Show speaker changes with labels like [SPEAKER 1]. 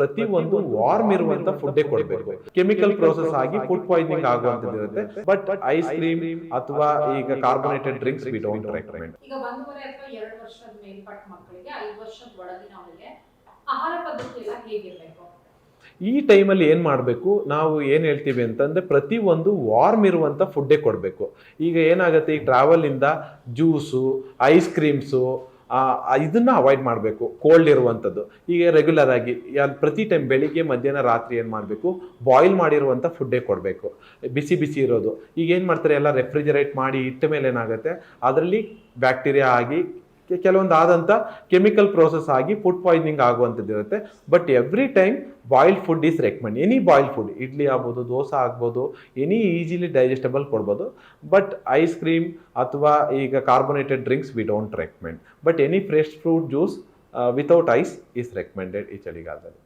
[SPEAKER 1] ಪ್ರತಿ ಒಂದು ವಾರ್ಮ್ ಇರುವಂತ ಫುಡ್ ಕೊಡಬೇಕು. ಕೆಮಿಕಲ್ ಪ್ರೋಸೆಸ್ ಆಗಿ ಫುಡ್ ಪಾಯ್ಸನಿಂಗ್ ಆಗುವಂತದ್ದು ಇರುತ್ತೆ. ಬಟ್ ಐಸ್ ಕ್ರೀಮ್ ಅಥವಾ ಈಗ carbonated drinks we don't recommend
[SPEAKER 2] ಈಗ ಒಂದೂವರೆ ಅಥವಾ ಎರಡು ವರ್ಷದ ಮೇಲ್ಪಟ್ಟ ಮಕ್ಕಳಿಗೆ ಐದು ವರ್ಷದ ಒಳಗಿನವರಿಗೆ ಆಹಾರ ಪದ್ಧತಿ ಎಲ್ಲ ಹೇಗಿರಬೇಕು?
[SPEAKER 1] ಈ ಟೈಮಲ್ಲಿ ಏನು ಮಾಡಬೇಕು? ನಾವು ಏನು ಹೇಳ್ತೀವಿ ಅಂತಂದ್ರೆ ಪ್ರತಿ ಒಂದು ವಾರ್ಮ್ ಇರುವಂಥ ಫುಡ್ಡೇ ಕೊಡಬೇಕು. ಈಗ ಏನಾಗುತ್ತೆ? ಈ ಟ್ರಾವೆಲಿಂದ ಜ್ಯೂಸು ಐಸ್ ಕ್ರೀಮ್ಸು ಇದನ್ನ ಅವಾಯ್ಡ್ ಮಾಡಬೇಕು. ಕೋಲ್ಡ್ ಇರುವಂಥದ್ದು. ಈಗ ರೆಗ್ಯುಲರ್ ಆಗಿ ಪ್ರತಿ ಟೈಮ್ ಬೆಳಿಗ್ಗೆ, ಮಧ್ಯಾಹ್ನ, ರಾತ್ರಿ ಏನು ಮಾಡಬೇಕು? ಬಾಯ್ಲ್ ಮಾಡಿರುವಂಥ ಫುಡ್ಡೇ ಕೊಡಬೇಕು. ಬಿಸಿ ಬಿಸಿ ಇರೋದು. ಈಗ ಏನು ಮಾಡ್ತಾರೆ? ಎಲ್ಲ ರೆಫ್ರಿಜರೇಟ್ ಮಾಡಿ ಇಟ್ಟ ಮೇಲೆ ಏನಾಗುತ್ತೆ? ಅದರಲ್ಲಿ ಬ್ಯಾಕ್ಟೀರಿಯಾ ಆಗಿ ಕೆಲವೊಂದು ಆದಂಥ ಕೆಮಿಕಲ್ ಪ್ರೋಸೆಸ್ ಆಗಿ ಫುಡ್ ಪಾಯ್ಸನಿಂಗ್ ಆಗುವಂಥದ್ದು ಇರುತ್ತೆ. But every time boiled food is recommend any boiled food idli ಆಗ್ಬೋದು, ದೋಸೆ ಆಗ್ಬೋದು ಎನಿ ಈಸಿಲಿ ಡೈಜೆಸ್ಟಬಲ್ ಕೊಡ್ಬೋದು. ಬಟ್ ಐಸ್ ಕ್ರೀಮ್ ಅಥವಾ ಈಗ carbonated drinks we don't recommend but any fresh fruit juice without ice is recommended ಈ ಚಳಿಗಾಲದಲ್ಲಿ.